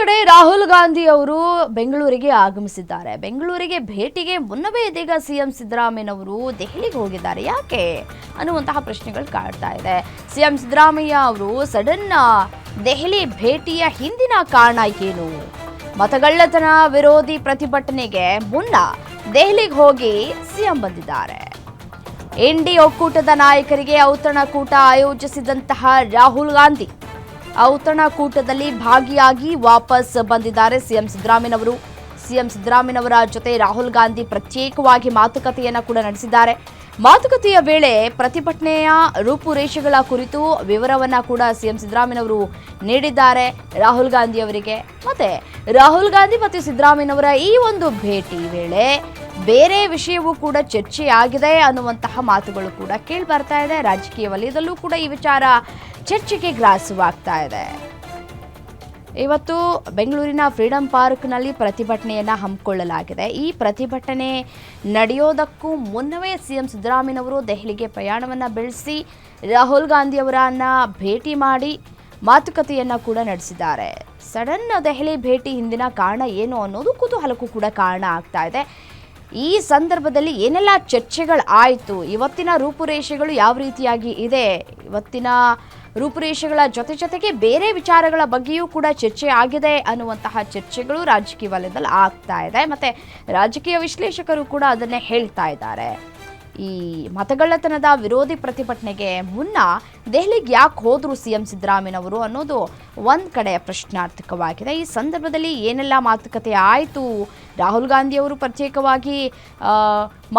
ಕಡೆ ರಾಹುಲ್ ಗಾಂಧಿ ಅವರು ಬೆಂಗಳೂರಿಗೆ ಆಗಮಿಸಿದ್ದಾರೆ. ಬೆಂಗಳೂರಿಗೆ ಭೇಟಿಗೆ ಮುನ್ನವೇ ಇದೀಗ ಸಿಎಂ ಸಿದ್ದರಾಮಯ್ಯನವರು ದೆಹಲಿಗೆ ಹೋಗಿದ್ದಾರೆ. ಯಾಕೆ? ಅನ್ನುವಂತಹ ಪ್ರಶ್ನೆಗಳು ಕಾಡ್ತಾ ಇದೆ. ಸಿಎಂ ಸಿದ್ದರಾಮಯ್ಯ ಅವರು ಸಡನ್ ದೆಹಲಿ ಭೇಟಿಯ ಹಿಂದಿನ ಕಾರಣ ಏನು? ಮತಗಳ್ಳತನ ವಿರೋಧಿ ಪ್ರತಿಭಟನೆಗೆ ಮುನ್ನ ದೆಹಲಿಗೆ ಹೋಗಿ ಸಿಎಂ ಬಂದಿದ್ದಾರೆ. ಇಂಡಿ ಒಕ್ಕೂಟದ ನಾಯಕರಿಗೆ ಔತಣಕೂಟ ಆಯೋಜಿಸಿದಂತಹ ರಾಹುಲ್ ಗಾಂಧಿ ಔತಣಕೂಟದಲ್ಲಿ ಭಾಗಿಯಾಗಿ ವಾಪಸ್ ಬಂದಿದ್ದಾರೆ ಸಿಎಂ ಸಿದ್ದರಾಮಯ್ಯನವರು. ಸಿಎಂ ಸಿದ್ದರಾಮಯ್ಯನವರ ಜೊತೆ ರಾಹುಲ್ ಗಾಂಧಿ ಪ್ರತ್ಯೇಕವಾಗಿ ಮಾತುಕತೆಯನ್ನ ಕೂಡ ನಡೆಸಿದ್ದಾರೆ. ಮಾತುಕತೆಯ ವೇಳೆ ಪ್ರತಿಭಟನೆಯ ರೂಪುರೇಷೆಗಳ ಕುರಿತು ವಿವರವನ್ನ ಕೂಡ ಸಿಎಂ ಸಿದ್ದರಾಮಯ್ಯನವರು ನೀಡಿದ್ದಾರೆ ರಾಹುಲ್ ಗಾಂಧಿ ಅವರಿಗೆ. ಮತ್ತೆ ರಾಹುಲ್ ಗಾಂಧಿ ಮತ್ತು ಸಿದ್ದರಾಮಯ್ಯನವರ ಈ ಒಂದು ಭೇಟಿ ವೇಳೆ ಬೇರೆ ವಿಷಯವೂ ಕೂಡ ಚರ್ಚೆಯಾಗಿದೆ ಅನ್ನುವಂತಹ ಮಾತುಗಳು ಕೂಡ ಕೇಳಿ ಬರ್ತಾ ಇದೆ. ರಾಜಕೀಯ ವಲಯದಲ್ಲೂ ಕೂಡ ಈ ವಿಚಾರ ಚರ್ಚೆಗೆ ಗ್ರಾಸವಾಗ್ತಾ ಇದೆ. ಇವತ್ತು ಬೆಂಗಳೂರಿನ ಫ್ರೀಡಂ ಪಾರ್ಕ್ನಲ್ಲಿ ಪ್ರತಿಭಟನೆಯನ್ನು ಹಮ್ಮಿಕೊಳ್ಳಲಾಗಿದೆ. ಈ ಪ್ರತಿಭಟನೆ ನಡೆಯೋದಕ್ಕೂ ಮುನ್ನವೇ ಸಿಎಂ ಸಿದ್ದರಾಮಯ್ಯನವರು ದೆಹಲಿಗೆ ಪ್ರಯಾಣವನ್ನು ಬೆಳೆಸಿ, ರಾಹುಲ್ ಗಾಂಧಿ ಅವರನ್ನ ಭೇಟಿ ಮಾಡಿ ಮಾತುಕತೆಯನ್ನು ಕೂಡ ನಡೆಸಿದ್ದಾರೆ. ಸಡನ್ ದೆಹಲಿ ಭೇಟಿ ಹಿಂದಿನ ಕಾರಣ ಏನು ಅನ್ನೋದು ಕುತೂಹಲಕ್ಕೂ ಕೂಡ ಕಾರಣ ಆಗ್ತಾ ಇದೆ. ಈ ಸಂದರ್ಭದಲ್ಲಿ ಏನೆಲ್ಲ ಚರ್ಚೆಗಳು ಆಯಿತು? ಇವತ್ತಿನ ರೂಪುರೇಷೆಗಳು ಯಾವ ರೀತಿಯಾಗಿ ಇದೆ? ಇವತ್ತಿನ ರೂಪುರೇಷೆಗಳ ಜೊತೆ ಜೊತೆಗೆ ಬೇರೆ ವಿಚಾರಗಳ ಬಗ್ಗೆಯೂ ಕೂಡ ಚರ್ಚೆ ಆಗಿದೆ ಅನ್ನುವಂತಹ ಚರ್ಚೆಗಳು ರಾಜಕೀಯ ವಲಯದಲ್ಲಿ ಆಗ್ತಾ ಇದೆ. ಮತ್ತೆ ರಾಜಕೀಯ ವಿಶ್ಲೇಷಕರು ಕೂಡ ಅದನ್ನೇ ಹೇಳ್ತಾ ಇದ್ದಾರೆ. ಈ ಮತಗಳ್ಳತನದ ವಿರೋಧಿ ಪ್ರತಿಭಟನೆಗೆ ಮುನ್ನ ದೆಹಲಿಗೆ ಯಾಕೆ ಹೋದ್ರು ಸಿಎಂ ಸಿದ್ದರಾಮಯ್ಯನವರು ಅನ್ನೋದು ಒಂದು ಕಡೆ ಪ್ರಶ್ನಾರ್ಥಕವಾಗಿದೆ. ಈ ಸಂದರ್ಭದಲ್ಲಿ ಏನೆಲ್ಲ ಮಾತುಕತೆ ಆಯಿತು? ರಾಹುಲ್ ಗಾಂಧಿಯವರು ಪ್ರತ್ಯೇಕವಾಗಿ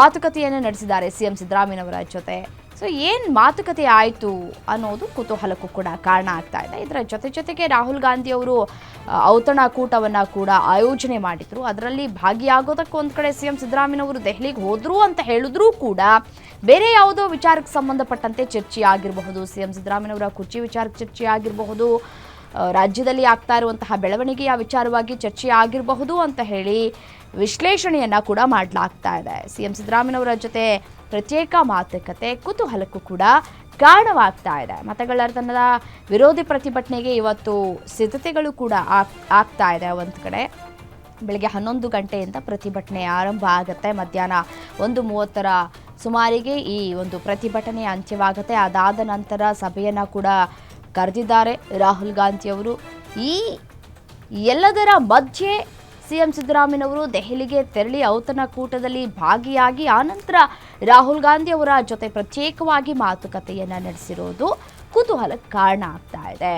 ಮಾತುಕತೆಯನ್ನು ನಡೆಸಿದ್ದಾರೆ ಸಿಎಂ ಸಿದ್ದರಾಮಯ್ಯನವರ ಜೊತೆ. ಸೊ ಏನು ಮಾತುಕತೆ ಆಯಿತು ಅನ್ನೋದು ಕುತೂಹಲಕ್ಕೂ ಕೂಡ ಕಾರಣ ಆಗ್ತಾ ಇದೆ. ಇದರ ಜೊತೆ ಜೊತೆಗೆ ರಾಹುಲ್ ಗಾಂಧಿ ಅವರು ಔತಣಕೂಟವನ್ನು ಕೂಡ ಆಯೋಜನೆ ಮಾಡಿದ್ರು. ಅದರಲ್ಲಿ ಭಾಗಿಯಾಗೋದಕ್ಕೆ ಒಂದು ಕಡೆ ಸಿ ಎಂ ಸಿದ್ದರಾಮಯ್ಯನವರು ದೆಹಲಿಗೆ ಹೋದರು ಅಂತ ಹೇಳಿದ್ರೂ ಕೂಡ ಬೇರೆ ಯಾವುದೋ ವಿಚಾರಕ್ಕೆ ಸಂಬಂಧಪಟ್ಟಂತೆ ಚರ್ಚೆ ಆಗಿರಬಹುದು ಸಿ ಎಂ ಸಿದ್ದರಾಮಯ್ಯನವರ ಕುರ್ಚಿ ವಿಚಾರಕ್ಕೆ ಚರ್ಚೆ ಆಗಿರಬಹುದು ರಾಜ್ಯದಲ್ಲಿ ಆಗ್ತಾ ಇರುವಂತಹ ಬೆಳವಣಿಗೆಯ ವಿಚಾರವಾಗಿ ಚರ್ಚೆ ಆಗಿರಬಹುದು ಅಂತ ಹೇಳಿ ವಿಶ್ಲೇಷಣೆಯನ್ನ ಕೂಡ ಮಾಡಲಾಗ್ತಾ ಇದೆ. ಸಿಎಂ ಸಿದ್ದರಾಮಯ್ಯನವರ ಜೊತೆ ಪ್ರತ್ಯೇಕ ಮಾತುಕತೆ, ಕುತೂಹಲಕ್ಕೂ ಕೂಡ ಕಾರಣವಾಗ್ತಾ ಇದೆ. ಮತಗಳರ್ತನದ ವಿರೋಧಿ ಪ್ರತಿಭಟನೆಗೆ ಇವತ್ತು ಸಿದ್ಧತೆಗಳು ಕೂಡ ಆಗ್- ಆಗ್ತಾ ಇದೆ ಒಂದು ಕಡೆ. ಬೆಳಗ್ಗೆ ಹನ್ನೊಂದು ಗಂಟೆಯಿಂದ ಪ್ರತಿಭಟನೆ ಆರಂಭ ಆಗುತ್ತೆ. ಮಧ್ಯಾಹ್ನ ಒಂದು ಮೂವತ್ತರ ಸುಮಾರಿಗೆ ಈ ಒಂದು ಪ್ರತಿಭಟನೆ ಅಂತ್ಯವಾಗುತ್ತೆ. ಅದಾದ ನಂತರ ಸಭೆಯನ್ನು ಕೂಡ ಕರೆದಿದ್ದಾರೆ. ರಾಹುಲ್ ಗಾಂಧಿಯವರು ಈ ಎಲ್ಲದರ ಮಧ್ಯೆ ಸಿಎಂ ಸಿದ್ದರಾಮಯ್ಯನವರು ದೆಹಲಿಗೆ ತೆರಳಿ ಔತಣಕೂಟದಲ್ಲಿ ಭಾಗಿಯಾಗಿ, ಆನಂತರ ರಾಹುಲ್ ಗಾಂಧಿ ಅವರ ಜೊತೆ ಪ್ರತ್ಯೇಕವಾಗಿ ಮಾತುಕತೆಯನ್ನು ನಡೆಸಿರೋದು ಕುತೂಹಲಕ್ಕೆ ಕಾರಣ ಆಗ್ತಾ ಇದೆ.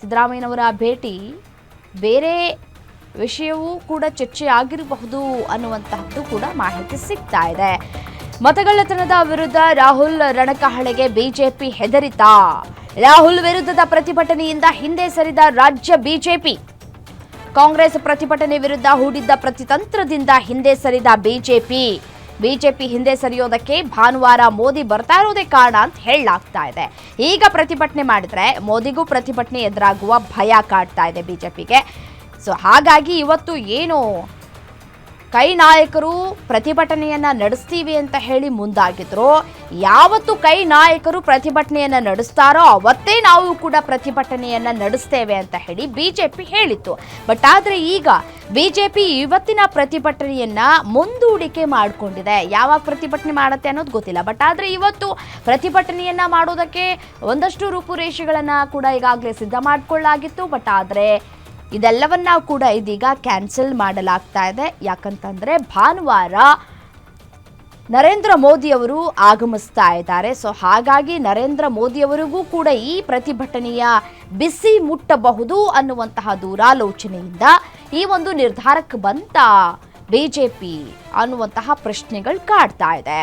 ಸಿದ್ದರಾಮಯ್ಯನವರ ಭೇಟಿ ಬೇರೆ ವಿಷಯವೂ ಕೂಡ ಚರ್ಚೆ ಆಗಿರಬಹುದು ಅನ್ನುವಂತಹದ್ದು ಕೂಡ ಮಾಹಿತಿ ಸಿಗ್ತಾ ಇದೆ. ಮತಗಳ್ಳತನದ ವಿರುದ್ಧ ರಾಹುಲ್ ರಣಕಹಳೆಗೆ ಬಿಜೆಪಿ ಹೆದರಿತಾ ರಾಹುಲ್ ವಿರುದ್ಧದ ಪ್ರತಿಭಟನೆಯಿಂದ ಹಿಂದೆ ಸರಿದ ರಾಜ್ಯ ಬಿಜೆಪಿ. ಕಾಂಗ್ರೆಸ್ ಪ್ರತಿಭಟನೆ ವಿರುದ್ಧ ಹೂಡಿದ್ದ ಪ್ರತಿತಂತ್ರದಿಂದ ಹಿಂದೆ ಸರಿದ ಬಿಜೆಪಿ. ಬಿಜೆಪಿ ಹಿಂದೆ ಸರಿಯೋದಕ್ಕೆ ಭಾನುವಾರ ಮೋದಿ ಬರ್ತಾ ಇರೋದೇ ಕಾರಣ ಅಂತ ಹೇಳಲಾಗ್ತಾ ಇದೆ. ಈಗ ಪ್ರತಿಭಟನೆ ಮಾಡಿದ್ರೆ ಮೋದಿಗೂ ಪ್ರತಿಭಟನೆ ಎದುರಾಗುವ ಭಯ ಕಾಡ್ತಾ ಇದೆ ಬಿಜೆಪಿಗೆ. ಸೊ ಹಾಗಾಗಿ ಇವತ್ತು ಏನು ಕೈ ನಾಯಕರು ಪ್ರತಿಭಟನೆಯನ್ನ ನಡೆಸ್ತೀವಿ ಅಂತ ಹೇಳಿ ಮುಂದಾಗಿದ್ರು. ಯಾವತ್ತು ಕೈ ನಾಯಕರು ಪ್ರತಿಭಟನೆಯನ್ನ ನಡೆಸ್ತಾರೋ ಅವತ್ತೇ ನಾವು ಕೂಡ ಪ್ರತಿಭಟನೆಯನ್ನ ನಡೆಸ್ತೇವೆ ಅಂತ ಹೇಳಿ ಬಿಜೆಪಿ ಹೇಳಿತ್ತು. ಬಟ್ ಆದ್ರೆ ಈಗ ಬಿಜೆಪಿ ಇವತ್ತಿನ ಪ್ರತಿಭಟನೆಯನ್ನ ಮುಂದೂಡಿಕೆ ಮಾಡಿಕೊಂಡಿದೆ. ಯಾವಾಗ ಪ್ರತಿಭಟನೆ ಮಾಡುತ್ತೆ ಅನ್ನೋದು ಗೊತ್ತಿಲ್ಲ. ಬಟ್ ಆದ್ರೆ ಇವತ್ತು ಪ್ರತಿಭಟನೆಯನ್ನ ಮಾಡೋದಕ್ಕೆ ಒಂದಷ್ಟು ರೂಪುರೇಷೆಗಳನ್ನ ಕೂಡ ಈಗಾಗಲೇ ಸಿದ್ಧ ಮಾಡಿಕೊಳ್ಳಾಗಿತ್ತು ಬಟ್ ಆದ್ರೆ ಇದೆಲ್ಲವನ್ನ ಕೂಡ ಇದೀಗ ಕ್ಯಾನ್ಸಲ್ ಮಾಡಲಾಗ್ತಾ ಇದೆ. ಯಾಕಂತಂದ್ರೆ ಭಾನುವಾರ ನರೇಂದ್ರ ಮೋದಿ ಅವರು ಆಗಮಿಸ್ತಾ ಇದ್ದಾರೆ. ಸೊ ಹಾಗಾಗಿ ನರೇಂದ್ರ ಮೋದಿಯವರಿಗೂ ಕೂಡ ಈ ಪ್ರತಿಭಟನೆಯ ಬಿಸಿ ಮುಟ್ಟಬಹುದು ಅನ್ನುವಂತಹ ದೂರಾಲೋಚನೆಯಿಂದ ಈ ಒಂದು ನಿರ್ಧಾರಕ್ಕೆ ಬಂತ ಬಿಜೆಪಿ ಅನ್ನುವಂತಹ ಪ್ರಶ್ನೆಗಳು ಕಾಡ್ತಾ ಇದೆ.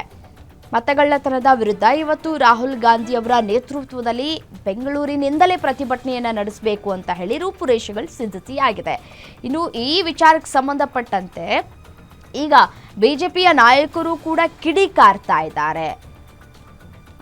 ಮತಗಳ್ಳತನದ ವಿರುದ್ಧ ಇವತ್ತು ರಾಹುಲ್ ಗಾಂಧಿ ಅವರ ನೇತೃತ್ವದಲ್ಲಿ ಬೆಂಗಳೂರಿನಿಂದಲೇ ಪ್ರತಿಭಟನೆಯನ್ನು ನಡೆಸಬೇಕು ಅಂತ ಹೇಳಿ ರೂಪುರೇಷೆಗಳು ಸಿದ್ಧತೆಯಾಗಿದೆ. ಇನ್ನು ಈ ವಿಚಾರಕ್ಕೆ ಸಂಬಂಧಪಟ್ಟಂತೆ ಈಗ ಬಿಜೆಪಿಯ ನಾಯಕರು ಕೂಡ ಕಿಡಿಕಾರ್ತಾ ಇದ್ದಾರೆ.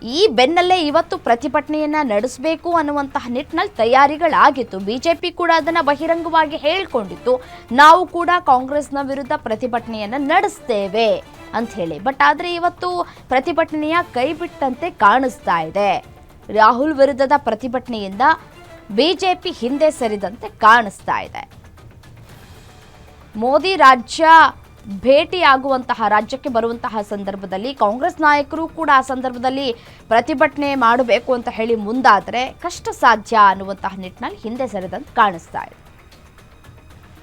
ಈ ಬೆನ್ನಲ್ಲೇ ಇವತ್ತು ಪ್ರತಿಭಟನೆಯನ್ನ ನಡೆಸಬೇಕು ಅನ್ನುವಂತಹ ನಿಟ್ಟಿನಲ್ಲಿ ತಯಾರಿಗಳಾಗಿತ್ತು. ಬಿಜೆಪಿ ಕೂಡ ಅದನ್ನ ಬಹಿರಂಗವಾಗಿ ಹೇಳಿಕೊಂಡಿತ್ತು. ನಾವು ಕೂಡ ಕಾಂಗ್ರೆಸ್ನ ವಿರುದ್ಧ ಪ್ರತಿಭಟನೆಯನ್ನ ನಡೆಸ್ತೇವೆ ಅಂತ ಹೇಳಿ. ಬಟ್ ಆದರೆ ಇವತ್ತು ಪ್ರತಿಭಟನೆಯ ಕೈಬಿಟ್ಟಂತೆ ಕಾಣಿಸ್ತಾ ಇದೆ. ರಾಹುಲ್ ವಿರುದ್ಧದ ಪ್ರತಿಭಟನೆಯಿಂದ ಬಿಜೆಪಿ ಹಿಂದೆ ಸರಿದಂತೆ ಕಾಣಿಸ್ತಾ ಇದೆ. ಮೋದಿ ರಾಜ್ಯ ಭೇಟಿಯಾಗುವಂತಹ, ರಾಜ್ಯಕ್ಕೆ ಬರುವಂತಹ ಸಂದರ್ಭದಲ್ಲಿ ಕಾಂಗ್ರೆಸ್ ನಾಯಕರು ಕೂಡ ಆ ಸಂದರ್ಭದಲ್ಲಿ ಪ್ರತಿಭಟನೆ ಮಾಡಬೇಕು ಅಂತ ಹೇಳಿ ಮುಂದಾದರೆ ಕಷ್ಟ ಸಾಧ್ಯ ಅನ್ನುವಂತಹ ನಿಟ್ಟಿನಲ್ಲಿ ಹಿಂದೆ ಸರಿದಂತೆ ಕಾಣಿಸ್ತಾ ಇದೆ.